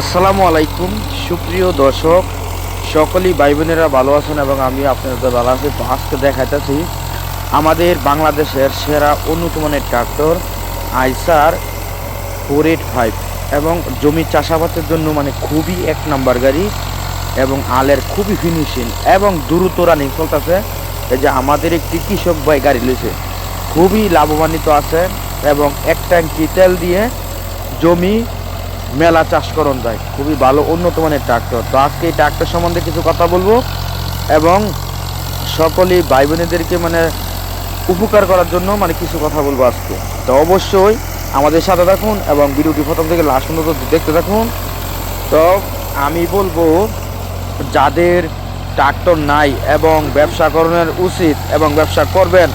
আসসালামু আলাইকুম। সুপ্রিয় দর্শক, সকলেই ভাই বোনেরা ভালো আছেন এবং আমি আপনাদের ভালো আছি। আজকে দেখাইতেছি আমাদের বাংলাদেশের সেরা উন্নত মানের tractor Eicher four eight five এবং জমি চাষাবাদের জন্য মানে খুবই এক নাম্বার গাড়ি এবং আলের খুবই ফিনিশিং এবং দ্রুত রানিং চলতেছে। এই যে আমাদের একটি কৃষক ভাই গাড়ি লইছে, খুবই লাভবান্বিত আছে এবং এক ট্যাঙ্কি তেল দিয়ে জমি মেলা চাষ করণ যায় খুবই ভালো, উন্নত মানের ট্রাক্টর। তো আজকে এই ট্রাক্টর সম্বন্ধে কিছু কথা বলব এবং সকলেই ভাই বোনেদেরকে মানে উপকার করার জন্য মানে কিছু কথা বলব আজকে। তো অবশ্যই আমাদের সাথে থাকুন এবং ভিডিওটি প্রথম থেকে লাস্ট পর্যন্ত দেখতে থাকুন। তো আমি বলব, যাদের ট্রাক্টর নাই এবং ব্যবসা করানোর উচিত এবং ব্যবসা করবেন,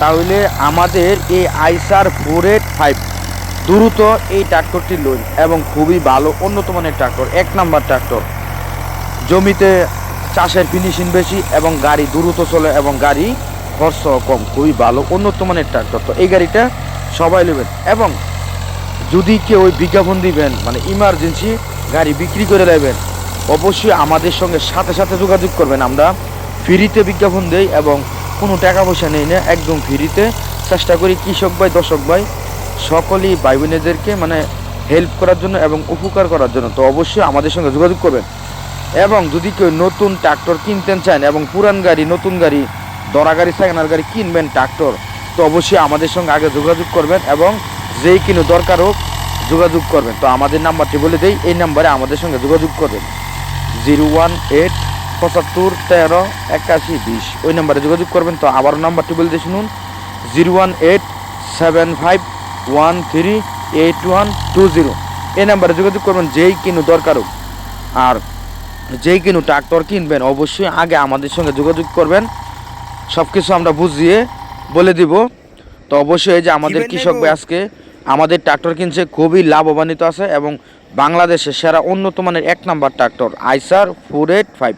তাহলে আমাদের এই আইসার ফোর এইট ফাইভ দ্রুত এই ট্রাক্টরটি লই এবং খুবই ভালো উন্নত মানের ট্রাক্টর, এক নাম্বার ট্রাক্টর। জমিতে চাষের ফিনিশিং বেশি এবং গাড়ি দ্রুত চলে এবং গাড়ি খরচ কম, খুবই ভালো উন্নত মানের ট্রাক্টর। তো এই গাড়িটা সবাই নেবেন এবং যদি কেউ ওই বিজ্ঞাপন দিবেন মানে ইমার্জেন্সি গাড়ি বিক্রি করে দেবেন অবশ্যই আমাদের সঙ্গে সাথে সাথে যোগাযোগ করবেন। আমরা ফ্রিতে বিজ্ঞাপন দেই এবং কোনো টাকা পয়সা নেই না, একদম ফ্রিতে। চেষ্টা করি কৃষক ভাই, দর্শক ভাই সকলেই ভাই বোনেদেরকে মানে হেল্প করার জন্য এবং উপকার করার জন্য, তো অবশ্যই আমাদের সঙ্গে যোগাযোগ করবেন। এবং যদি কেউ নতুন ট্রাক্টর কিনতে চান এবং পুরান গাড়ি, নতুন গাড়ি দরা গাড়ি সেকেন্ড গাড়ি কিনবেন ট্রাক্টর তো অবশ্যই আমাদের সঙ্গে আগে যোগাযোগ করবেন এবং যেই কিনো দরকার হোক যোগাযোগ করবেন। তো আমাদের নাম্বারটি বলে দেই, এই নাম্বারে আমাদের সঙ্গে যোগাযোগ করবেন। জিরো ওয়ান এইট পঁচাত্তর তেরো একাশি বিশ, ওই নাম্বারে যোগাযোগ করবেন। তো আবারও নাম্বারটি বলে দিয়ে শুনুন, zero one eight seven five one three eight one two zero এই নাম্বারে যোগাযোগ করবেন যেই কিনু দরকার হোক। আর যেই কিনু ট্রাক্টর কিনবেন অবশ্যই আগে আমাদের সঙ্গে যোগাযোগ করবেন। সব কিছু আমরা বুঝিয়ে বলে দিব। তো অবশ্যই এই যে আমাদের কৃষক ভাই আজকে আমাদের ট্রাক্টর কিনছে খুবই লাভবান্বিত আছে এবং বাংলাদেশের সেরা উন্নত মানের এক number tractor Eicher four eight five.